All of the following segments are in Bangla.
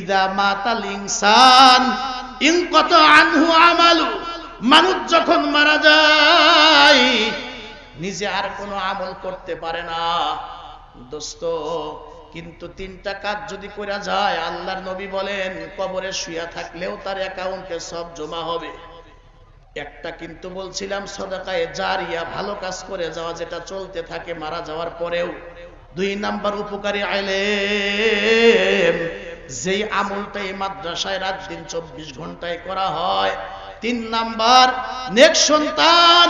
ইদা ইন কত আনহু আমালু, মানুষ যখন মারা যায়, নিজে আর কোনো আমল করতে পারে না। দোস্ত, কিন্তু তিনটা কাজ যদি করা যায়, আল্লাহর নবী বলেন, কবরে শুয়া থাকলেও তার অ্যাকাউন্টে সব জমা হবে। একটা কিন্তু বলছিলাম, সদাকায়ে জারিয়া ভালো কাজ করে যাওয়া যেটা চলতে থাকে, মারা যাওয়ার পরেও। দুই নাম্বার উপকারী আইলেম যেই আমলটা এই মাদ্রাসায় রাত দিন চব্বিশ ঘন্টায় করা হয়, তিন নাম্বার, নেক সন্তান,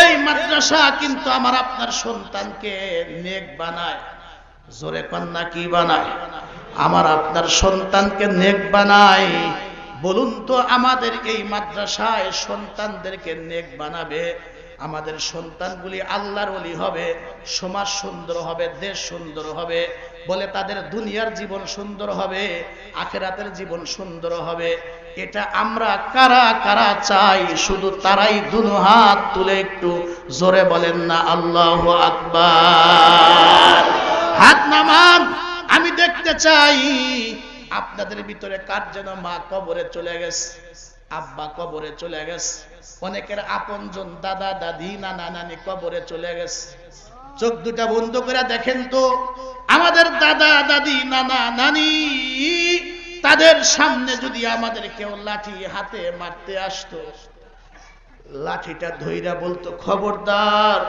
এই মাদ্রাসা কিন্তু আমার আপনার সন্তানকে নেক বানায়। জোরে কন্যা, কি বানায়? আমার আপনার সন্তানকে নেক বানায়। বলুন তো আমাদের এই মাদ্রাসায় সন্তানদেরকে নেক বানাবে? আমাদের সন্তানগুলি আল্লাহর ওলি হবে, সমাজ সুন্দর হবে, দেশ সুন্দর হবে, বলে তাদের দুনিয়ার জীবন সুন্দর হবে, আখেরাতের জীবন সুন্দর হবে। এটা আমরা কারা কারা চাই? শুধু তারাই দুনো হাত তুলে একটু জোরে বলেন না, আল্লাহ আকবার। হাত নামান, আমি দেখতে চাই, আপনাদের ভিতরে কার যেন মা কবরে চলে গেছে? আব্বা কবরে চলে গেছে। অনেকের আপনজন দাদা, দাদি, নানা, নানি কবরে চলে গেছে। চোখ দুটা বন্ধ করে দেখেন তো, আমাদের দাদা, দাদি, নানা, নানি, তাদের সামনে যদি আমাদের কেউ লাঠি হাতে মারতে আসতো, লাঠিটা ধইরা বলতো, খবরদার,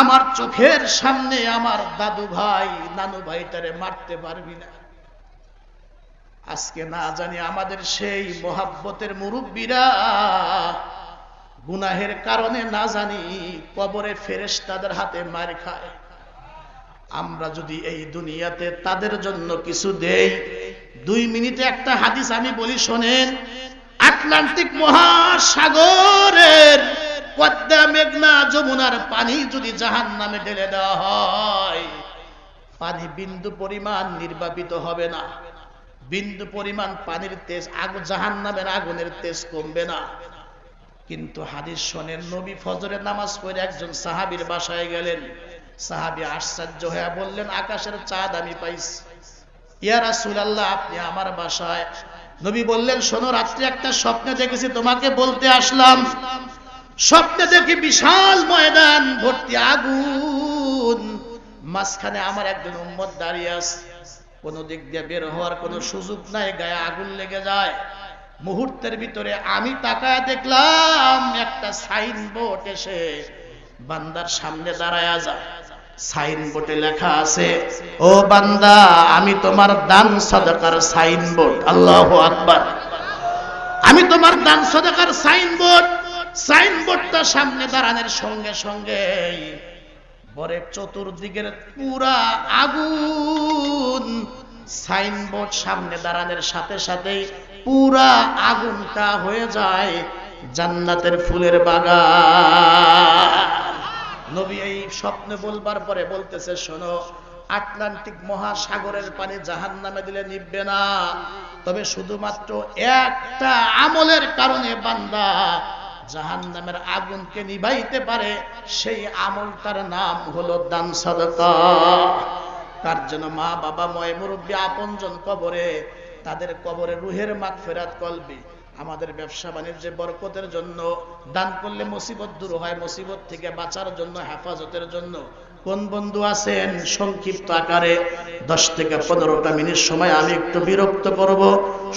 আমার চোখের সামনে আমার দাদু ভাই নানু ভাই ভাইটারে মারতে পারবি না। আজকে না জানি আমাদের সেই মোহাব্বতের মুরব্বীরা গুনাহের কারণে না জানি কবরে ফেরেস তাদের হাতে মার খায়। আমরা যদি এই দুনিয়াতে তাদের জন্য কিছু দেই, দুই মিনিটে একটা হাদিস আমি বলি শোনেন, আটলান্টিক মহাসাগরের পদ্মা, মেঘনা, যমুনার পানি যদি জাহান নামে ঢেলে দেওয়া হয়, পানি বিন্দু পরিমাণ নির্বাপিত হবে না। বিন্দু পরিমাণ পানির তেজ আগুন জাহান নামের আগুনের তেজ কমবে না। কিন্তু হাদিস শোনেন নবী ফজরের নামাজ পড়ে একজন সাহাবীর বাসায় গেলেন। সাহাবী আশ্চর্য হয়ে বললেন, আকাশের চাঁদ আমি পাইছি। আপনি আমার বাসায়। নবী বললেন, শোনো, রাত্রে একটা স্বপ্নে দেখেছি, তোমাকে বলতে আসলাম। স্বপ্নে দেখি বিশাল ময়দান, ভর্তি আগুন। মাঝখানে আমার একজন উম্মত দাঁড়িয়ে আছে। কোনো দিক দিয়ে বের হওয়ার কোনো সুযোগ নাই, গায়ে আগুন লেগে যায়। মুহূর্তের ভিতরে আমি তাকায় দেখলাম, একটা সাইনবোর্ড এসে বান্দার সামনে দাঁড়ায় যায় সাইনবোর্ডে লেখা আছে, ও বান্দা, আমি তোমার দান সদকার সাইনবোর্ড। আল্লাহ আকবার। আমি তোমার দান সদকার সাইনবোর্ড। সাইনবোর্ডটা সামনে দাঁড়ানোর সঙ্গে সঙ্গে পরে চতুর্দিকের পুরা আগুন সাইনবোর্ড সামনে দাঁড়ানোর সাথে সাথেই পুরা আগুনটা হয়ে যায় জান্নাতের ফুলের বাগান। নবী এই স্বপ্নে বলবার পরে বলতেছে, শোনো, আটলান্টিক মহাসাগরের পানি জাহান নামে দিলে নিববে না। তবে শুধুমাত্র একটা আমলের কারণে বান্দা জাহান নামের আগুনকে নিভাইতে পারে, সেই আমলটার নাম হলো দান সদকা। কার জন্য মা, বাবা, ময় মুরব্বী, আপনজন কবরে, তাদের কবরে রুহের মাগ ফেরাত কলবি। আমাদের ব্যবসা বাণিজ্যে বরকতের জন্য, দান করলে মুসিবত দূর হয়, মুসিবত থেকে বাঁচার জন্য, হেফাজতের জন্য। কোন বন্ধু আছেন সংক্ষিপ্ত আকারে? দশ থেকে পনেরোটা মিনিট সময়, আমি একটু বিরক্ত করব।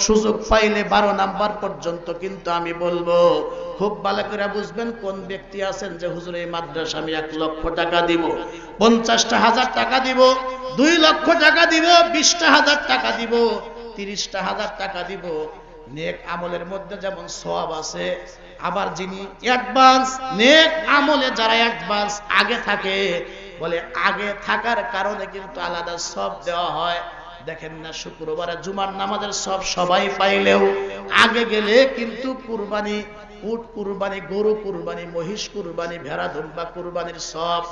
সুযোগ পাইলে বারো নাম্বার পর্যন্ত কিন্তু আমি বলব খুব ভালো করে বুঝবেন কোন ব্যক্তি আছেন যে, হুজুর, এই মাদ্রাসা আমি এক লক্ষ টাকা দিব, পঞ্চাশটা হাজার টাকা দিব, দুই লক্ষ টাকা দিব, বিশটা হাজার টাকা দিব, তিরিশটা হাজার টাকা দিব। নেক আমলের মধ্যে যেমন সব আছে, আবার যিনি অ্যাডভান্স, নেক আমলে যারা অ্যাডভান্স আগে থাকে, বলে আগে থাকার কারণে কিন্তু আলাদা সব দেওয়া হয়। দেখেন না, শুক্রবারে জুমার নামাজের সব সবাই পাইলেও আগে গেলে কিন্তু কুরবানি উট কুরবানি গরু কুরবানি মহিষ কুরবানি ভেড়া ধুম্বা কুরবানির সব